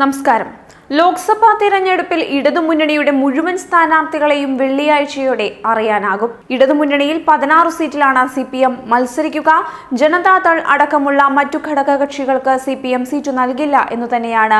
നമസ്കാരം. ലോക്സഭാ തിരഞ്ഞെടുപ്പിൽ ഇടതുമുന്നണിയുടെ മുഴുവൻ സ്ഥാനാർത്ഥികളെയും വെള്ളിയാഴ്ചയോടെ അറിയാനാകും. ഇടതുമുന്നണിയിൽ പതിനാറ് സീറ്റിലാണ് സി പി എം മത്സരിക്കുക. ജനതാദൾ അടക്കമുള്ള മറ്റു ഘടകകക്ഷികൾക്ക് സി പി എം സീറ്റ് നൽകില്ല എന്ന് തന്നെയാണ്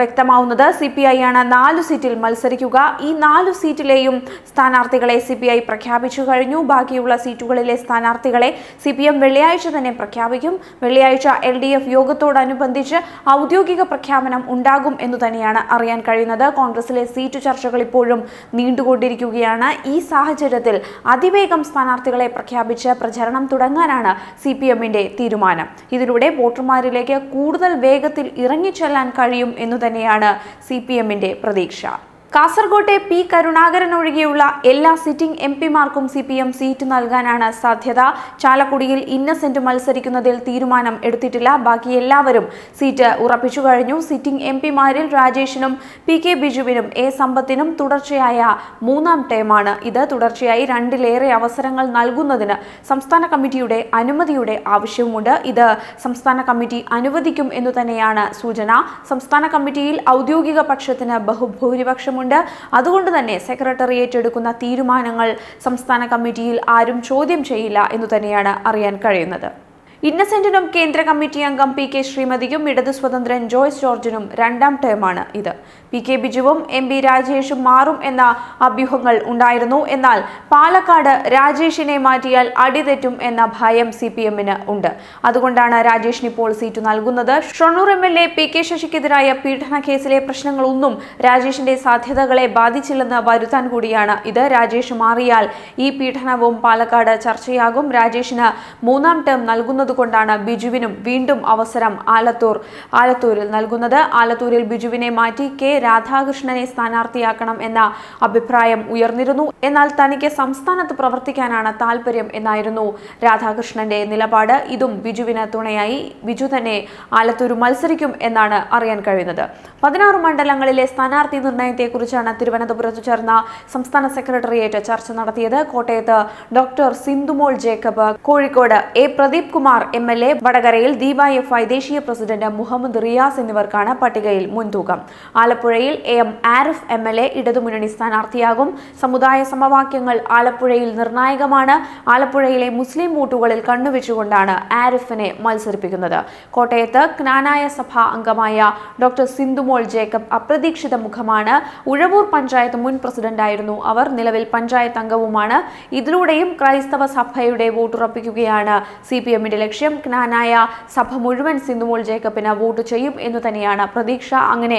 വ്യക്തമാവുന്നത്. സി പി ഐ ആണ് നാലു സീറ്റിൽ മത്സരിക്കുക. ഈ നാലു സീറ്റിലെയും സ്ഥാനാർത്ഥികളെ സി പി ഐ പ്രഖ്യാപിച്ചു കഴിഞ്ഞു. ബാക്കിയുള്ള സീറ്റുകളിലെ സ്ഥാനാർത്ഥികളെ സി പി എം വെള്ളിയാഴ്ച തന്നെ പ്രഖ്യാപിക്കും. വെള്ളിയാഴ്ച എൽ ഡി എഫ് യോഗത്തോടനുബന്ധിച്ച് ഔദ്യോഗിക പ്രഖ്യാപനം ഉണ്ടാകും എന്നു തന്നെയാണ് അറിയാൻ കഴിയുന്നത്. കോൺഗ്രസിലെ സീറ്റ് ചർച്ചകൾ ഇപ്പോഴും നീണ്ടുകൊണ്ടിരിക്കുകയാണ്. ഈ സാഹചര്യത്തിൽ അതിവേഗം സ്ഥാനാർത്ഥികളെ പ്രഖ്യാപിച്ച് പ്രചരണം തുടങ്ങാനാണ് സി പി എമ്മിന്റെ തീരുമാനം. ഇതിലൂടെ വോട്ടർമാരിലേക്ക് കൂടുതൽ വേഗത്തിൽ ഇറങ്ങിച്ചെല്ലാൻ കഴിയും എന്നു തന്നെയാണ് സി പി എമ്മിന്റെ പ്രതീക്ഷ. കാസർകോട്ടെ പി കരുണാകരൻ ഒഴികെയുള്ള എല്ലാ സിറ്റിംഗ് എം പിമാർക്കും സി പി എം സീറ്റ് നൽകാനാണ് സാധ്യത. ചാലക്കുടിയിൽ ഇന്നസെന്റ് മത്സരിക്കുന്നതിൽ തീരുമാനം എടുത്തിട്ടില്ല. ബാക്കി എല്ലാവരും സീറ്റ് ഉറപ്പിച്ചു കഴിഞ്ഞു. സിറ്റിംഗ് എം പിമാരിൽ രാജേഷിനും പി കെ ബിജുവിനും എ സമ്പത്തിനും തുടർച്ചയായ മൂന്നാം ടേമാണ് ഇത്. തുടർച്ചയായി രണ്ടിലേറെ അവസരങ്ങൾ നൽകുന്നതിന് സംസ്ഥാന കമ്മിറ്റിയുടെ അനുമതിയുടെ ആവശ്യവുമുണ്ട്. ഇത് സംസ്ഥാന കമ്മിറ്റി അനുവദിക്കും എന്നു തന്നെയാണ് സൂചന. സംസ്ഥാന കമ്മിറ്റിയിൽ ഔദ്യോഗിക പക്ഷത്തിന് ബഹുഭൂരിപക്ഷമുണ്ട്. അതുകൊണ്ട് തന്നെ സെക്രട്ടേറിയറ്റ് എടുക്കുന്ന തീരുമാനങ്ങൾ സംസ്ഥാന കമ്മിറ്റിയിൽ ആരും ചോദ്യം ചെയ്യില്ല എന്നു തന്നെയാണ് അറിയാൻ കഴിയുന്നത്. ഇന്നസെന്റിനും കേന്ദ്ര കമ്മിറ്റി അംഗം പി കെ ശ്രീമതിയും ഇടതു സ്വതന്ത്രൻ ജോയ്സ് ജോർജിനും രണ്ടാം ടേമാണ് ഇത്. പി കെ ബിജുവും എം പി രാജേഷും മാറും എന്ന അഭ്യൂഹങ്ങൾ ഉണ്ടായിരുന്നു. എന്നാൽ പാലക്കാട് രാജേഷിനെ മാറ്റിയാൽ അടിതെറ്റും എന്ന ഭയം സി പി എമ്മിന് ഉണ്ട്. അതുകൊണ്ടാണ് രാജേഷിന് ഇപ്പോൾ സീറ്റ് നൽകുന്നത്. Shornur M L A P K ശശിക്കെതിരായ പീഡന കേസിലെ പ്രശ്നങ്ങളൊന്നും രാജേഷിന്റെ സാധ്യതകളെ ബാധിച്ചില്ലെന്ന് വരുത്താൻ കൂടിയാണ് ഇത്. രാജേഷ് മാറിയാൽ ഈ പീഡനവും പാലക്കാട് ചർച്ചയാകും. രാജേഷിന് മൂന്നാം ടേം നൽകുന്നത് കൊണ്ടാണ് ബിജുവിനും വീണ്ടും അവസരം ആലത്തൂർ. ആലത്തൂരിൽ നൽകുന്നത് ആലത്തൂരിൽ ബിജുവിനെ മാറ്റി കെ രാധാകൃഷ്ണനെ സ്ഥാനാർത്ഥിയാക്കണം എന്ന അഭിപ്രായം ഉയർന്നിരുന്നു. എന്നാൽ തനിക്ക് സംസ്ഥാനത്ത് പ്രവർത്തിക്കാനാണ് താല്പര്യം എന്നായിരുന്നു രാധാകൃഷ്ണന്റെ നിലപാട്. ഇതും ബിജുവിന് തുണയായി. ബിജു തന്നെ ആലത്തൂർ മത്സരിക്കും എന്നാണ് അറിയാൻ കഴിയുന്നത്. പതിനാറ് മണ്ഡലങ്ങളിലെ സ്ഥാനാർത്ഥി നിർണയത്തെക്കുറിച്ചാണ് തിരുവനന്തപുരത്ത് ചേർന്ന സംസ്ഥാന സെക്രട്ടേറിയറ്റ് ചർച്ച നടത്തിയത്. കോട്ടയത്ത് doctor Sindhumol Jacob Kozhikode A Pradeep Kumar M L A വടകരയിൽ ഡിവൈഎഫ്ഐ ദേശീയ പ്രസിഡന്റ് മുഹമ്മദ് റിയാസ് എന്നിവർക്കാണ് പട്ടികയിൽ മുൻതൂക്കം. ആലപ്പുഴയിൽ M Arif M L A ഇടതുമുന്നണി സ്ഥാനാർത്ഥിയാകും. സമുദായ സമവാക്യങ്ങൾ ആലപ്പുഴയിൽ നിർണായകമാണ്. ആലപ്പുഴയിലെ മുസ്ലിം വോട്ടുകളിൽ കണ്ണുവെച്ചുകൊണ്ടാണ് ആരിഫിനെ മത്സരിപ്പിക്കുന്നത്. കോട്ടയത്ത് ജ്ഞാനായ സഭ അംഗമായ ഡോക്ടർ സിന്ധുമോൾ ജേക്കബ് അപ്രതീക്ഷിത മുഖമാണ്. ഉഴവൂർ പഞ്ചായത്ത് മുൻ പ്രസിഡന്റായിരുന്നു അവർ. നിലവിൽ പഞ്ചായത്ത് അംഗവുമാണ്. ഇതിലൂടെയും ക്രൈസ്തവ സഭയുടെ വോട്ടുറപ്പിക്കുകയാണ് സി പി എമ്മിന്റെ ലക്ഷ്യം ജ്ഞാനായ സഭ മുഴുവൻ സിന്ധുമോൾ ജേക്കബിന് വോട്ട് ചെയ്യും എന്നു തന്നെയാണ് പ്രതീക്ഷ. അങ്ങനെ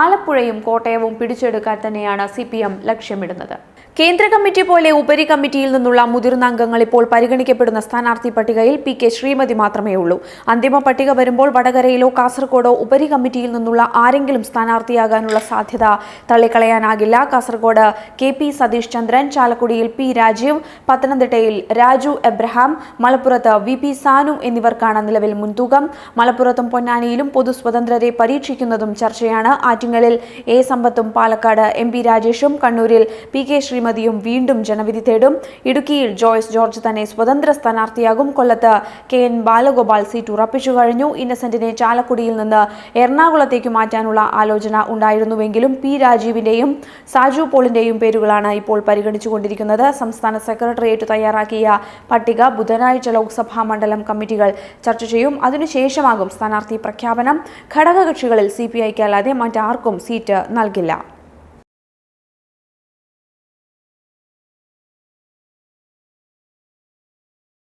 ആലപ്പുഴയും കോട്ടയവും പിടിച്ചെടുക്കാൻ തന്നെയാണ് സി ലക്ഷ്യമിടുന്നത്. കേന്ദ്ര കമ്മിറ്റി പോലെ ഉപരി കമ്മിറ്റിയിൽ നിന്നുള്ള മുതിർന്ന അംഗങ്ങൾ ഇപ്പോൾ പരിഗണിക്കപ്പെടുന്ന സ്ഥാനാർത്ഥി പട്ടികയിൽ പി കെ ശ്രീമതി മാത്രമേ ഉള്ളൂ. അന്തിമ പട്ടിക വരുമ്പോൾ വടകരയിലോ കാസർഗോഡോ ഉപരി കമ്മിറ്റിയിൽ നിന്നുള്ള ആരെങ്കിലും സ്ഥാനാർത്ഥിയാകാനുള്ള സാധ്യത തള്ളിക്കളയാനാകില്ല. കാസർഗോഡ് കെ പി സതീഷ് ചന്ദ്രൻ ചാലക്കുടിയിൽ പി രാജീവ് പത്തനംതിട്ടയിൽ രാജു എബ്രഹാം മലപ്പുറത്ത് വി പി സാനു എന്നിവർക്കാണ് നിലവിൽ മുൻതൂക്കം. മലപ്പുറത്തും പൊന്നാനിയിലും പൊതു സ്വതന്ത്രരെ പരീക്ഷിക്കുന്നതും ചർച്ചയാണ്. ആറ്റിങ്ങലിൽ എ സമ്പത്തും പാലക്കാട് എം പി രാജേഷും കണ്ണൂരിൽ പി കെ ശ്രീമതിയും വീണ്ടും ജനവിധി തേടും. ഇടുക്കിയിൽ ജോയ്സ് ജോർജ് തന്നെ സ്വതന്ത്ര സ്ഥാനാർത്ഥിയാകും. കൊല്ലത്ത് കെ എൻ ബാലഗോപാൽ സീറ്റ് ഉറപ്പിച്ചു കഴിഞ്ഞു. ഇന്നസെന്റിനെ ചാലക്കുടിയിൽ നിന്ന് എറണാകുളത്തേക്ക് മാറ്റാനുള്ള ആലോചന ഉണ്ടായിരുന്നുവെങ്കിലും പി രാജീവിന്റെയും സാജു പോളിന്റെയും പേരുകളാണ് ഇപ്പോൾ പരിഗണിച്ചുകൊണ്ടിരിക്കുന്നത്. സംസ്ഥാന സെക്രട്ടേറിയറ്റ് തയ്യാറാക്കിയ പട്ടിക ബുധനാഴ്ച ലോക്സഭാ മണ്ഡലം കമ്മിറ്റികൾ ചർച്ച ചെയ്യും. അതിനുശേഷമാകും സ്ഥാനാർത്ഥി പ്രഖ്യാപനം. ഘടകകക്ഷികളിൽ സി പി ഐക്ക് അല്ലാതെ മറ്റാർക്കും സീറ്റ് നൽകില്ല.